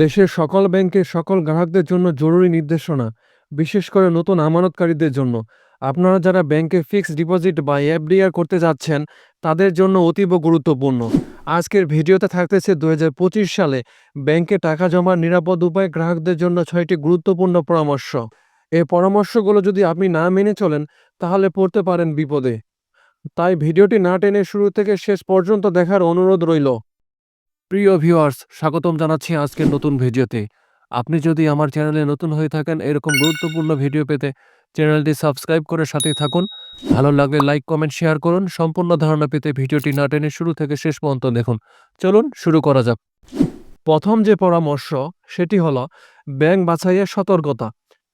দেশের সকল ব্যাংকের সকল গ্রাহকদের জন্য জরুরি নির্দেশনা, বিশেষ করে নতুন আমানতকারীদের জন্য। আপনারা যারা ব্যাংকে ফিক্সড ডিপোজিট বা এফডিআর করতে যাচ্ছেন, তাদের জন্য অতীব গুরুত্বপূর্ণ। আজকের ভিডিওতে থাকতেছে দু হাজার পঁচিশ সালে ব্যাংকে টাকা জমার নিরাপদ উপায় গ্রাহকদের জন্য ছয়টি গুরুত্বপূর্ণ পরামর্শ। এই পরামর্শগুলো যদি আপনি না মেনে চলেন, তাহলে পড়তে পারেন বিপদে। তাই ভিডিওটি না টেনে শুরু থেকে শেষ পর্যন্ত দেখার অনুরোধ রইল। প্রিয় ভিউয়ার্স, স্বাগতম জানাচ্ছি আজকের নতুন ভিডিওতে। আপনি যদি আমার চ্যানেলে নতুন হয়ে থাকেন এরকম গুরুত্বপূর্ণ ভিডিও পেতে চ্যানেলটি সাবস্ক্রাইব করে সাথে থাকুন। ভালো লাগলে লাইক, কমেন্ট, শেয়ার করুন। সম্পূর্ণ ধারণা পেতে ভিডিওটি না টেনে শুরু থেকে শেষ পর্যন্ত দেখুন। চলুন শুরু করা যাক। প্রথম যে পরামর্শ, সেটি হলো ব্যাংক বাছাইয়ের সতর্কতা।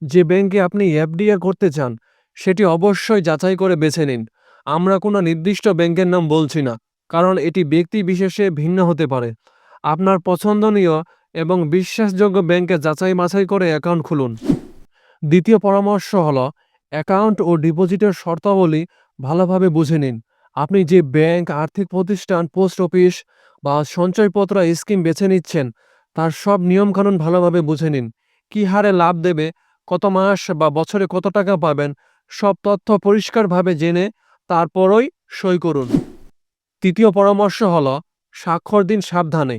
যে ব্যাংকে আপনি এফডিএ করতে চান, সেটি অবশ্যই যাচাই করে বেছে নিন। আমরা কোনো নির্দিষ্ট ব্যাংকের নাম বলছি না। কারণ এটি ব্যক্তি বিশেষে ভিন্ন হতে পারে। আপনার পছন্দনীয় এবং বিশ্বাসযোগ্য ব্যাংকে যাচাই বাছাই করে অ্যাকাউন্ট খুলুন। দ্বিতীয় পরামর্শ হলো, অ্যাকাউন্ট ও ডিপোজিটের শর্তাবলী ভালোভাবে বুঝে নিন। আপনি যে ব্যাংক, আর্থিক প্রতিষ্ঠান, পোস্ট অফিস বা সঞ্চয়পত্র, স্কিম বেছে নিচ্ছেন, তার সব নিয়মকানুন ভালোভাবে বুঝে নিন। কী হারে লাভ দেবে, কত মাস বা বছরে কত টাকা পাবেন, সব তথ্য পরিষ্কারভাবে জেনে তারপরই সই করুন। তৃতীয় পরামর্শ হলো, স্বাক্ষর দিন সাবধানে।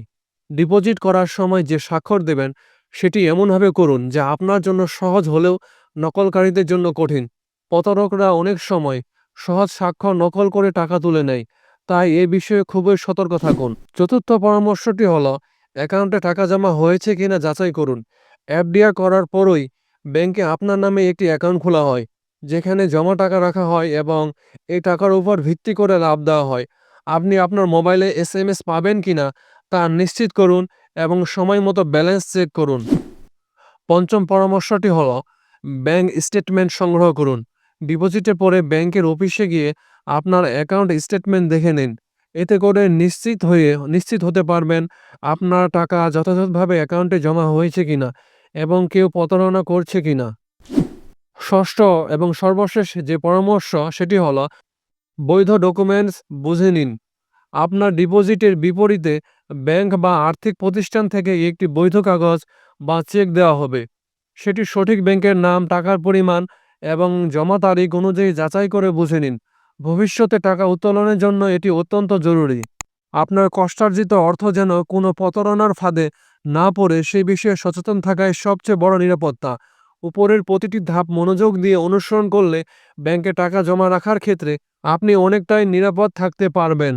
ডিপোজিট করার সময় যে স্বাক্ষর দেবেন, সেটি এমনভাবে করুন যা আপনার জন্য সহজ হলেও নকলকারীদের জন্য কঠিন। প্রতারকরা অনেক সময় সহজ স্বাক্ষর নকল করে টাকা তুলে নেয়, তাই এ বিষয়ে খুবই সতর্ক থাকুন। চতুর্থ পরামর্শটি হল, অ্যাকাউন্টে টাকা জমা হয়েছে কিনা যাচাই করুন। এফডিআর করার পরই ব্যাংকে আপনার নামে একটি অ্যাকাউন্ট খোলা হয়, যেখানে জমা টাকা রাখা হয় এবং এই টাকার উপর ভিত্তি করে লাভ দেওয়া হয়। আপনি আপনার মোবাইলে এস এম এস পাবেন কিনা তা নিশ্চিত করুন এবং সময় মতো ব্যালেন্স চেক করুন। পঞ্চম পরামর্শটি হলো, ব্যাংক স্টেটমেন্ট সংগ্রহ করুন। ডিপোজিটের পরে ব্যাংকের অফিসে গিয়ে আপনার অ্যাকাউন্ট স্টেটমেন্ট দেখে নিন। এতে করে নিশ্চিত হয়ে, নিশ্চিত হতে পারবেন আপনার টাকা যথাযথভাবে অ্যাকাউন্টে জমা হয়েছে কিনা এবং কেউ প্রতারণা করছে কি না ষষ্ঠ এবং সর্বশেষ যে পরামর্শ, সেটি হলো বৈধ ডকুমেন্টস বুঝে নিন। আপনার ডিপোজিটের বিপরীতে ব্যাংক বা আর্থিক প্রতিষ্ঠান থেকে একটি বৈধ কাগজ বা চেক দেওয়া হবে। সেটি সঠিক ব্যাংকের নাম, টাকার পরিমাণ এবং জমা তারিখ অনুযায়ী যাচাই করে বুঝে নিন। ভবিষ্যতে টাকা উত্তোলনের জন্য এটি অত্যন্ত জরুরি। আপনার কষ্টার্জিত অর্থ যেন কোনো প্রতারণার ফাঁদে না পড়ে সেই বিষয়ে সচেতন থাকাই সবচেয়ে বড় নিরাপত্তা। উপরের প্রতিটি ধাপ মনোযোগ দিয়ে অনুসরণ করলে ব্যাংকে টাকা জমা রাখার ক্ষেত্রে আপনি অনেকটাই নিরাপদ থাকতে পারবেন।